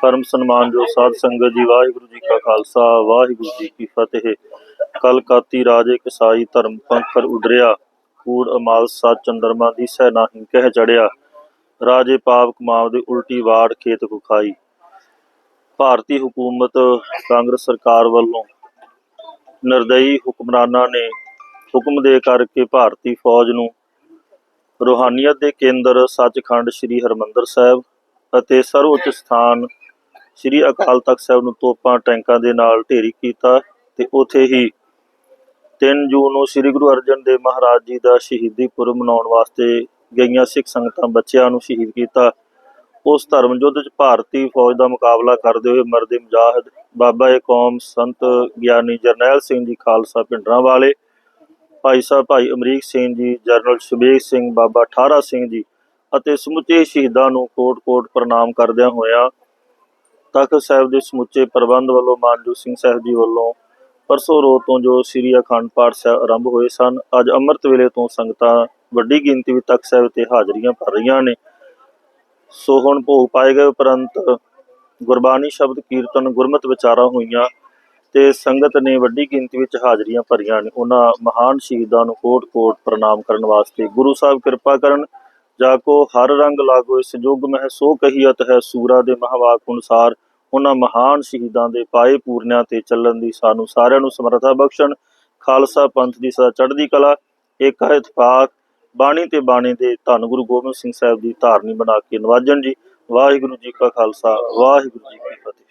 ਪਰਮ ਸਨਮਾਨਯੋਗ ਸਾਧ ਸੰਗਤ ਜੀ, ਵਾਹਿਗੁਰੂ ਜੀ ਕਾ ਖਾਲਸਾ, ਵਾਹਿਗੁਰੂ ਜੀ ਕੀ ਫਤਿਹ। ਕਲਕਾਤੀ ਰਾਜੇ ਕਸਾਈ ਧਰਮ ਪੰਖਰ ਉਡਰਿਆ ਕੂੜ, ਅਮਾਲ, ਸੱਚ, ਚੰਦਰਮਾ ਦੀ ਸਹਿ ਨਾਹੀਂ ਕਹਿ ਚੜਿਆ। ਰਾਜੇ ਪਾਪ ਕਮਾਵ ਦੇ ਉਲਟੀ ਵਾੜ ਖੇਤ ਕੋ ਭਾਰਤੀ ਹਕੂਮਤ ਕਾਂਗਰਸ ਸਰਕਾਰ ਵੱਲੋਂ ਨਿਰਦਈ ਹੁਕਮਰਾਨਾਂ ਨੇ ਹੁਕਮ ਦੇ ਕਰਕੇ ਭਾਰਤੀ ਫੌਜ ਨੂੰ ਰੂਹਾਨੀਅਤ ਦੇ ਕੇਂਦਰ ਸੱਚਖੰਡ ਸ੍ਰੀ ਹਰਮੰਦਰ ਸਾਹਿਬ ਅਤੇ ਸਰਵਉੱਚ ਸਥਾਨ ਸ੍ਰੀ ਅਕਾਲ ਤਖਤ ਸਾਹਿਬ ਨੂੰ ਤੋਪਾਂ ਟੈਂਕਾਂ ਦੇ ਨਾਲ ਢੇਰੀ ਕੀਤਾ ਤੇ ਉਥੇ ਹੀ 3 ਜੂਨ ਨੂੰ ਸ੍ਰੀ ਗੁਰੂ ਅਰਜਨ ਦੇਵ ਮਹਾਰਾਜ ਜੀ ਦਾ ਸ਼ਹੀਦੀ ਪੁਰਬ ਮਨਾਉਣ ਵਾਸਤੇ ਗਈਆਂ ਸਿੱਖ ਸੰਗਤਾਂ ਬੱਚਿਆਂ ਨੂੰ ਸ਼ਹੀਦ ਕੀਤਾ। ਉਸ ਧਰਮ ਯੁੱਧ 'ਚ ਭਾਰਤੀ ਫੌਜ ਦਾ ਮੁਕਾਬਲਾ ਕਰਦੇ ਹੋਏ ਮਰਦੇ ਮੁਜਾਹਦ ਬਾਬਾ ਏ ਕੌਮ ਸੰਤ ਗਿਆਨੀ ਜਰਨੈਲ ਸਿੰਘ ਜੀ ਖਾਲਸਾ ਪਿੰਡਰਾਂ ਵਾਲੇ, ਭਾਈ ਸਾਹਿਬ ਭਾਈ ਅਮਰੀਕ ਸਿੰਘ ਜੀ ਜਨਰਲ ਸ਼ਬੀਰ ਸਿੰਘ ਬਾਬਾ ਠਾਰਾ ਸਿੰਘ ਜੀ ਅਤੇ ਸਮੁੱਚੇ ਸ਼ਹੀਦਾਂ ਨੂੰ ਕੋਟ-ਕੋਟ ਪ੍ਰਣਾਮ ਕਰਦਿਆਂ ਹੋਇਆਂ ਤਖਤ ਸਾਹਿਬ ਦੇ ਸਮੁੱਚੇ ਪ੍ਰਬੰਧ ਵੱਲੋਂ ਮਾਨਜੋਤ ਸਿੰਘ ਸਾਹਿਬ ਜੀ ਵੱਲੋਂ ਪਰਸੋਂ ਰੋ ਤੋਂ ਜੋ ਸ੍ਰੀ ਅਖੰਡ ਪਾਠ ਸਾਹਿਬ ਆਰੰਭ ਹੋਏ ਸਨ, ਅੱਜ ਅੰਮ੍ਰਿਤ ਵੇਲੇ ਤੋਂ ਸੰਗਤਾਂ ਵੱਡੀ ਗਿਣਤੀ ਵਿੱਚ ਤਖਤ ਸਾਹਿਬ ਤੇ ਹਾਜ਼ਰੀਆਂ ਭਰ ਰਹੀਆਂ ਨੇ। ਸੋ ਹੁਣ ਭੋਗ ਪਾਏ ਗਏ ਉਪਰੰਤ ਗੁਰਬਾਣੀ ਸ਼ਬਦ ਕੀਰਤਨ ਗੁਰਮਤਿ ਵਿਚਾਰਾਂ ਹੋਈਆਂ ਤੇ ਸੰਗਤ ਨੇ ਵੱਡੀ ਗਿਣਤੀ ਵਿੱਚ ਹਾਜ਼ਰੀਆਂ ਭਰੀਆਂ ਨੇ। ਉਹਨਾਂ ਮਹਾਨ ਸ਼ਹੀਦਾਂ ਨੂੰ ਕੋਟ-ਕੋਟ ਪ੍ਰਣਾਮ ਕਰਨ ਵਾਸਤੇ ਗੁਰੂ ਸਾਹਿਬ ਕਿਰਪਾ ਕਰਨ ਜਾ ਕੋ ਹਰ ਰੰਗ ਲਾਗੋ ਇਸ ਜੁਗ ਮਹਿ, ਸੋ ਕਹੀਅਤ ਹੈ ਸੂਰਾ ਦੇ ਮਹਾਵਾਕ ਅਨੁਸਾਰ। ਉਹਨਾਂ ਮਹਾਨ ਸ਼ਹੀਦਾਂ ਦੇ ਪਾਏ ਪੂਰਨਿਆਂ ਤੇ ਚੱਲਣ ਦੀ ਸਾਨੂੰ ਸਾਰਿਆਂ ਨੂੰ ਸਮਰੱਥਾ ਬਖਸ਼ਣ। ਖਾਲਸਾ ਪੰਥ ਦੀ ਸਦਾ ਚੜ੍ਹਦੀ ਕਲਾ ਏਕਾ ਇਤਫਾਕ ਬਾਣੀ ਤੇ ਬਾਣੀ ਦੇ ਧੰਨ ਗੁਰੂ ਗੋਬਿੰਦ ਸਿੰਘ ਸਾਹਿਬ ਦੀ ਧਾਰਨੀ ਬਣਾ ਕੇ ਨਵਾਜਣ ਜੀ। ਵਾਹਿਗੁਰੂ ਜੀ ਕਾ ਖਾਲਸਾ, ਵਾਹਿਗੁਰੂ ਜੀ ਕੀ ਫਤਿਹ।